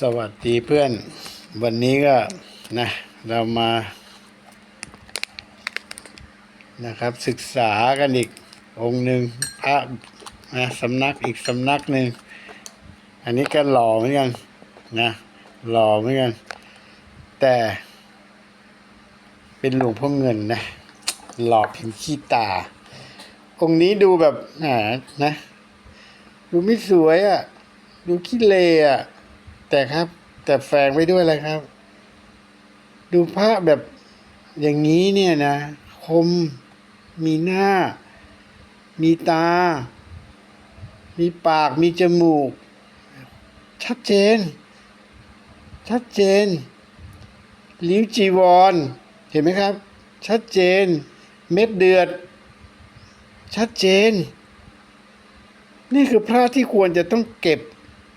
สวัสดีเพื่อนวันนี้ก็นะเรามานะครับศึกษากันอีกองค์หนึ่งพระนะสำนักอีกสำนักหนึ่งอันนี้ก็หล่อเหมือนกันนะหล่อเหมือนกันแต่ เป็นหลวงพ่อเงินนะหล่อกเห็นขี้ตา องค์นี้ดูแบบแหมนะ ดูไม่สวยอะ่ะ ดูขี้เลอะ่ะ แต่ครับ แต่แฝงไว้ด้วยอะไรครับ ดูพระแบบอย่างนี้เนี่ยนะ คมมีหน้า มีตา มีปากมีจมูก ชัดเจน ชัดเจนลิ้วจีวร เห็นไหมครับ ชัดเจน เม็ดเดือด ชัดเจน นี่คือพระที่ควรจะต้องเก็บ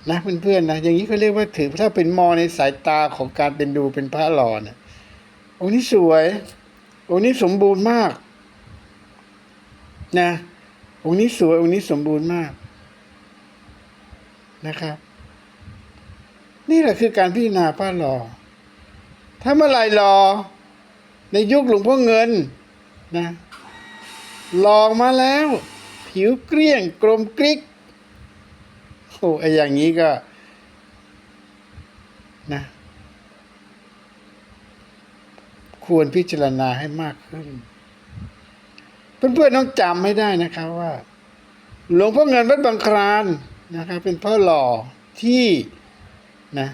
นะเพื่อนๆนะอย่างนี้เขาเรียกว่าถือถ้าเป็นมอในสายตาของการเป็นดูเป็นพระหล่อนะองค์นี้สวยองค์นี้สมบูรณ์มากนะองค์นี้สวยองค์นี้สมบูรณ์มากนะครับ นี่แหละคือการพิจารณาพระหล่อถ้าเมื่อไรหล่อในยุคหลวงพ่อเงินนะหลอกมาแล้ว ผิวเกลี้ยงกลมกริ๊ก โอ้ไออย่างนี้ก็นะ ควรพิจารณาให้มากขึ้น เพื่อนๆต้องจำให้ได้นะครับว่า หลวงพ่อเงินวัดบางคลานนะครับ เป็นพ่อหล่อที่นะ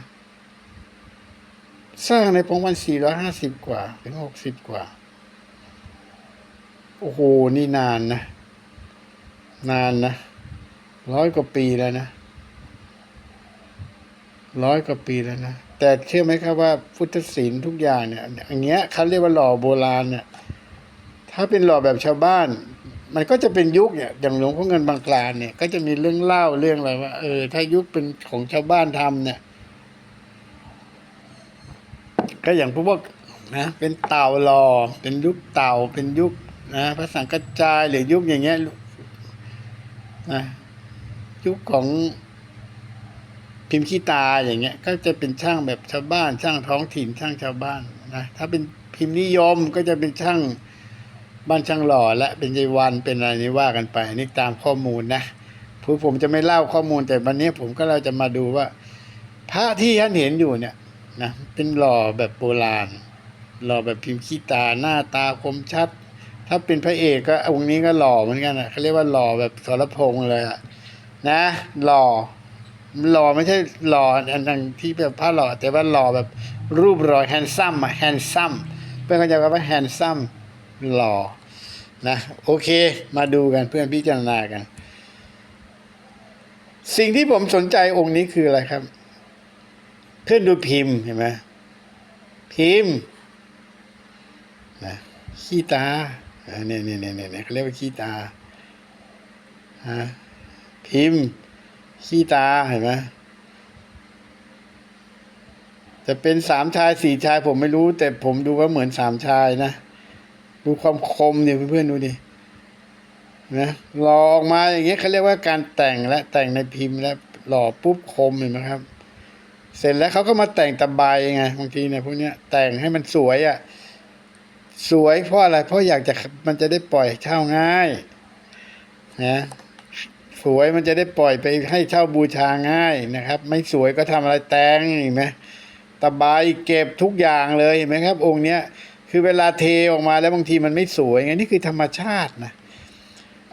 สร้างในปีวันสี่ร้อห้าสิบกว่า ถึงหกสิบกว่า โอ้โห นี่นานนะ นานนะร้อยกว่าปีแล้วนะ ร้อยกว่าปีแล้วนะ แต่เชื่อไหมครับว่าพุทธศิลป์ทุกอย่างเนี่ยอย่างเงี้ยเขาเรียกว่าหล่อโบราณเนี่ยถ้าเป็นหล่อแบบชาวบ้าน มันก็จะเป็นยุคเนี่ยอย่างหลวงพ่อเงินบางกลานเนี่ย ก็จะมีเรื่องเล่าเรื่องอะไรว่าเออถ้ายุคเป็นของชาวบ้านทำเนี่ย ก็อย่างพวกนะเป็นเต่าหล่อเป็นยุคเต่าเป็นยุคนะพระสังกัจจายหรือยุคอย่างเงี้ยนะยุคของ พิมพ์ขี้ตาอย่างเงี้ย ก็จะเป็นช่างแบบชาวบ้าน ช่างท้องถิ่นช่างชาวบ้านนะถ้าเป็นพิมพ์นิยมก็จะเป็นช่างบ้านช่างหล่อและเป็นยายวันเป็นอะไรนี่ว่ากันไปนี่ตามข้อมูลนะผู้ผมจะไม่เล่าข้อมูลแต่วันนี้ผมก็เราจะมาดูว่า พระที่ท่านเห็นอยู่เนี่ยนะเป็นหล่อแบบโบราณ หล่อแบบพิมพ์ขี้ตาหน้าตาคมชัด ถ้าเป็นพระเอกก็องค์นี้ก็หล่อเหมือนกันอะเขาเรียกว่าหล่อแบบสรพงษ์เลยอะนะหล่อ หล่อไม่ใช่หล่ออันนั้นที่แบบพระหล่อ แต่ว่าหล่อแบบรูปรอยแฮนซัมอะแฮนซัมเพื่อนก็จะว่าแฮนซัมหล่อนะโอเค มาดูกันเพื่อนพิจารณากัน สิ่งที่ผมสนใจองค์นี้คืออะไรครับ เพื่อนดูพิมพ์เห็นไหมพิมพ์นะขี้ตาอ่าเนี่ยเนี่ยเนี่ยเนี่ยเขาเรียกว่าขี้ตาฮะพิมพ์ ขี้ตาเห็นไหมจะเป็นสามชายสี่ชายผมไม่รู้ แต่ผมดูว่าเหมือนสามชายนะ ดูความคมเนี่ยเพื่อนๆดูดินะหล่อออกมาอย่างเงี้ยเขาเรียกว่าการแต่งและแต่งในพิมพ์แล้วหล่อปุ๊บคมเห็นไหมครับ เสร็จแล้วเขาก็มาแต่งตะไบไงบางทีเนี่ยพวกเนี้ยแต่งให้มันสวยอะ่ะสวยเพราะอะไรเพราะอยากจะมันจะได้ปล่อยเช่าง่ายนะ สวยมันจะได้ปล่อยไปให้เช่าบูชาง่ายนะครับ ไม่สวยก็ทำอะไรแตงเห็นไหมตะไบเก็บทุกอย่างเลยเห็นไหมครับ องค์เนี้ยคือเวลาเทออกมาแล้วบางทีมันไม่สวยไงนี่คือธรรมชาตินะ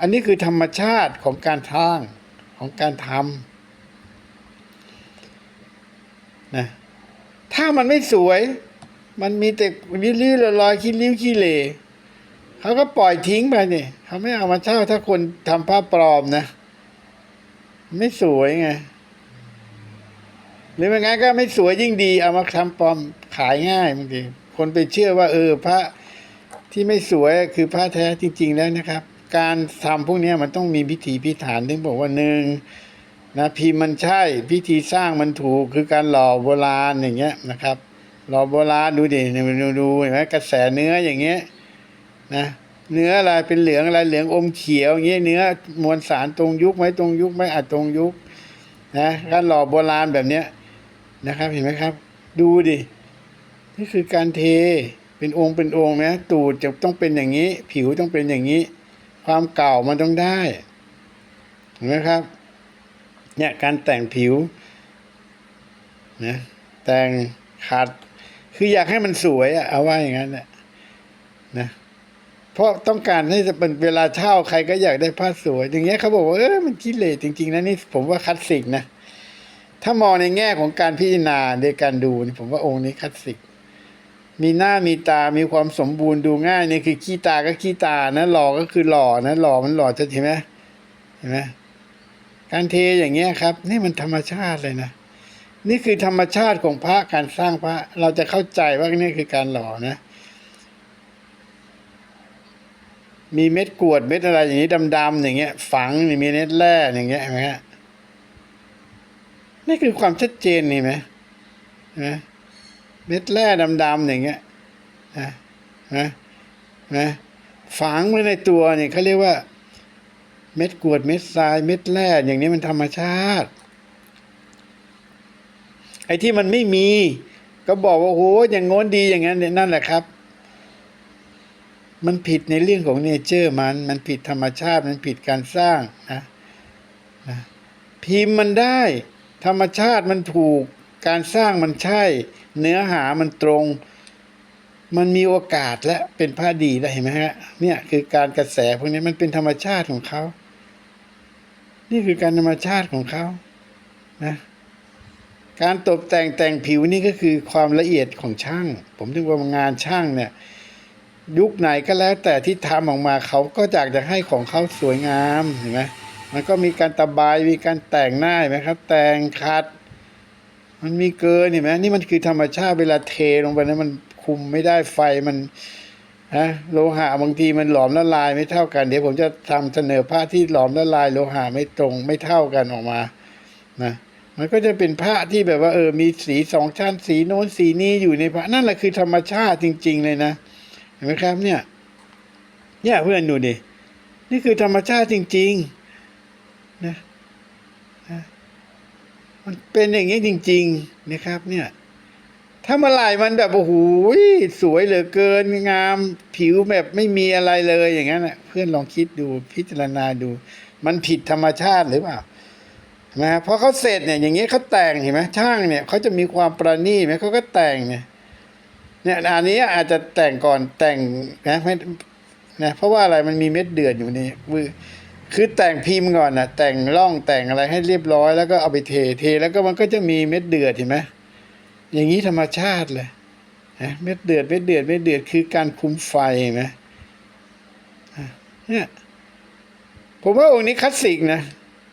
อันนี้คือธรรมชาติของการทางของการทำนะถ้ามันไม่สวย มันมีแต่ริ้วๆลอยๆขี้ริ้วขี้เหร่เขาก็ปล่อยทิ้งไปเนี่ยเขาไม่เอามาเช่าถ้าคนทำผ้าปลอมนะ ไม่สวยไง หรือไม่งั้นก็ไม่สวยยิ่งดี เอามาทำปลอมขายง่ายบางทีคนไปเชื่อว่า เออ พระที่ไม่สวยคือพระแท้จริง ๆ แล้วนะครับ การทำพวกนี้มันต้องมีพิธีพิถันถึงบอกว่าหนึ่งนะพิมพ์มันใช่ พิธีสร้างมันถูกคือการหล่อโบราณอย่างเงี้ยนะครับ หล่อโบราณดูดิเนี่ยดูดูเห็นไหมกระแสเนื้ออย่างเงี้ยนะ เนื้ออะไรเป็นเหลืองอะไรเหลืองอมเขียวอย่างเงี้ยเนื้อมวลสารตรงยุคไหมตรงยุคไหมอาจตรงยุคนะการหล่อโบราณแบบเนี้ยนะครับเห็นไหมครับ ดูดินี่คือการเทเป็นองค์เป็นองค์นะตูดจะต้องเป็นอย่างนี้ ผิวต้องเป็นอย่างนี้ ความเก่ามันต้องได้เห็นไหมครับเนี่ยการแต่งผิวนะแต่งขัดคืออยากให้มันสวยอะเอาว่าอย่างนั้นแหละนะ เพราะต้องการให้จะเป็นเวลาเช่าใครก็อยากได้ผ้าสวย อย่างเงี้ยเขาบอกว่าเออมันกิเลสจริง ๆนะนี่ผมว่าคลาสสิกนะถ้ามองในแง่ของการพิจารณาในการดูนี่ผมว่าองค์นี้คลาสสิก มีหน้ามีตามีความสมบูรณ์ดูง่ายนี่คือขี้ตาก็ขี้ตานะหล่อก็คือหล่อนะหล่อมันหล่อจะเห็นไหมเห็นไหมการเทอย่างเงี้ยครับ นี่มันธรรมชาติเลยนะนี่คือธรรมชาติของพระการสร้างพระเราจะเข้าใจว่านี่คือการหล่อนะ มีเม็ดกรวดเม็ดอะไรอย่างนี้ดำๆอย่างเงี้ย ฝังมีเม็ดแร่อย่างเงี้ยเห็นไหมฮะนี่คือความชัดเจนนี่ไหมเห็นไหมเม็ดแร่ดำๆอย่างเงี้ยนะนะนะฝังไว้ในตัวเนี่ยเขาเรียกว่า เม็ดกรวดเม็ดทรายเม็ดแร่อย่างนี้มันธรรมชาติ ไอ้ที่มันไม่มี ก็บอกว่าโอ้โหอย่างโน้นดีอย่างนั้นเนี่ยนั่นแหละครับ มันผิดในเรื่องของเนเจอร์มัน มันผิดธรรมชาติ มันผิดการสร้างนะนะพิมพ์มันได้ ธรรมชาติมันถูก การสร้างมันใช่ เนื้อหามันตรง มันมีโอกาสและเป็นผ้าดีได้เห็นไหมฮะ เนี่ยคือการกระแสพวกนี้มันเป็นธรรมชาติของเขา นี่คือการธรรมชาติของเขา นะ การตกแต่งแต่งผิวนี่ก็คือความละเอียดของช่าง ผมถึงว่างานช่างเนี่ย ยุคไหนก็แล้วแต่ที่ทำออกมาเขาก็อยากจะให้ของเขาสวยงามเห็นไหมมันก็มีการตะบายมีการแต่งหน้าเห็นไหมครับ แต่งขัด มันมีเกินเห็นไหมนี่มันคือธรรมชาติเวลาเทลงไปนะมันคุมไม่ได้ไฟมันฮะโลหะบางทีมันหลอมละลายไม่เท่ากัน เดี๋ยวผมจะทำเสนอผ้าที่หลอมละลายโลหะไม่ตรงไม่เท่ากันออกมานะมันก็จะเป็นผ้าที่แบบว่าเออมีสีสองชั้นสีโน้นสีนี้อยู่ในผ้านั่นแหละคือธรรมชาติจริง ๆ เลยนะ เห็นไหมครับเนี่ย เนี่ยเพื่อนดูดิ นี่คือธรรมชาติจริงๆนะนะมันเป็นอย่างนี้จริง ๆนะครับ เนี่ย ถ้ามื่อไหร่มันแบบโอ้โหสวยเหลือเกินงาม ผิวแบบไม่มีอะไรเลยอย่างนั้นนะเพื่อนลองคิดดูพิจารณาดู มันผิดธรรมชาติหรือเปล่าเห็นไหมพอเขาเสร็จเนี่ยอย่างนี้ยเขาแต่งเห็นไหมช่างเนี่ยเขาจะมีความประณีตไหมเขาก็แต่งเนี่ย เนี่ยอันนี้อาจจะแต่งก่อนแต่งนะไม่นะเพราะว่าอะไรมันมีเม็ดเดือดอยู่นี่คือคือแต่งพิมพ์ก่อนนะแต่งร่องแต่งอะไรให้เรียบร้อย แล้วก็เอาไปเทเท แล้วก็มันก็จะมีเม็ดเดือดเห็นไหมอย่างนี้ธรรมชาติเลยนะเม็ดเดือดเม็ดเดือดเม็ดเดือดคือการคุมไฟเห็นไหมเนี่ยผมว่าองค์นี้คลาสสิกนะ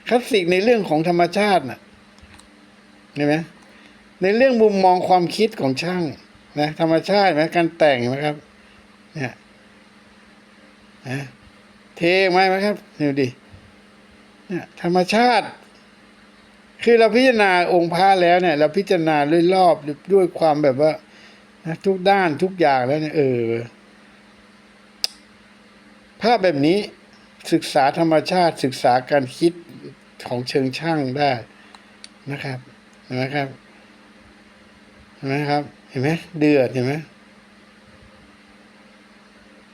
คลาสสิกในเรื่องของธรรมชาตินะเห็นไหมในเรื่องมุมมองความคิดของช่าง นะธรรมชาติไหมการแต่งไหมครับ เนี่ยนะเทไหมไหมครับดูดิเนี่ยธรรมชาติ คือเราพิจารณาองค์พระแล้วเนี่ย เราพิจารณาด้วยรอบด้วยความแบบว่านะทุกด้านทุกอย่างแล้วเนี่ยเออภาพแบบนี้ศึกษาธรรมชาติศึกษาการคิดของเชิงช่างได้นะครับเห็นไหมครับเห็นไหมครับ ห็นไหมเดือดเห็นไหม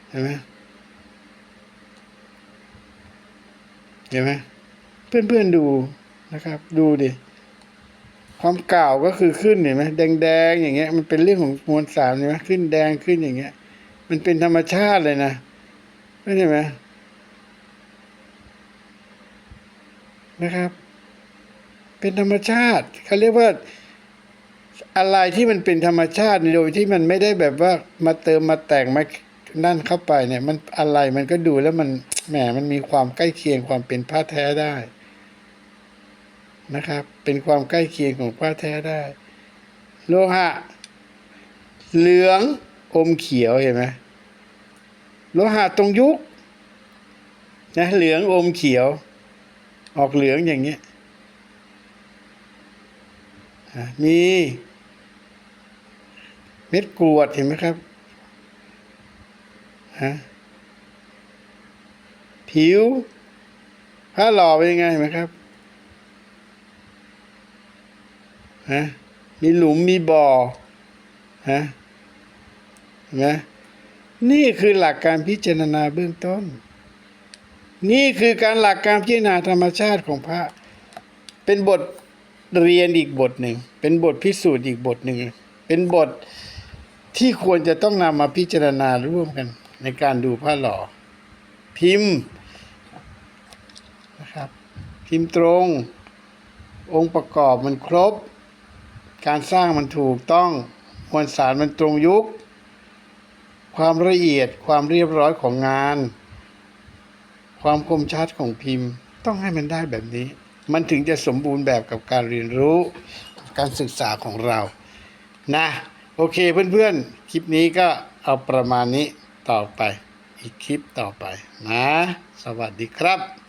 เห็นไหมเห็นไหมเพื่อนๆดูนะครับ ดูดิความเก่าก็คือขึ้นเห็นไหมแดงแดงๆอย่างเงี้ย มันเป็นเรื่องของมวลสารใช่ไหมขึ้นแดงขึ้นอย่างเงี้ย มันเป็นธรรมชาติเลยนะไม่ใช่ไหมนะครับ เป็นธรรมชาติเขาเรียกว่า อะไรที่มันเป็นธรรมชาติโดยที่มันไม่ได้แบบว่ามาเติมมาแต่งมานั่นเข้าไปเนี่ยมันอะไรมันก็ดูแล้วมันแหมมันมีความใกล้เคียงความเป็นผ้าแท้ได้นะครับ เป็นความใกล้เคียงของผ้าแท้ได้ โลหะ เหลืองอมเขียวเห็นไหมโลหะตรงยุคนะเหลืองอมเขียว ออกเหลืองอย่างเงี้ยมี เม็ดกรวดเห็นไหมครับฮะผิวผ้าหล่อเป็นยังไงเห็นไหมครับฮะมีหลุมมีบ่อฮะเห็นไหมนี่คือหลักการพิจารณาเบื้องต้น นี่คือการหลักการพิจารณาธรรมชาติของพระ เป็นบทเรียนอีกบทหนึ่ง เป็นบทพิสูจน์อีกบทหนึ่ง เป็นบท ที่ควรจะต้องนำมาพิจารณาร่วมกัน ในการดูพระหล่อ พิมพ์นะครับ พิมพ์ตรง องค์ประกอบมันครบ การสร้างมันถูกต้องมวลสารมันตรงยุค ความละเอียดความเรียบร้อยของงาน ความคมชัดของพิมพ์ ต้องให้มันได้แบบนี้ มันถึงจะสมบูรณ์แบบกับการเรียนรู้ การศึกษาของเรา นะ โอเคเพื่อนๆ คลิปนี้ก็เอาประมาณนี้ต่อไป อีกคลิปต่อไปนะ สวัสดีครับ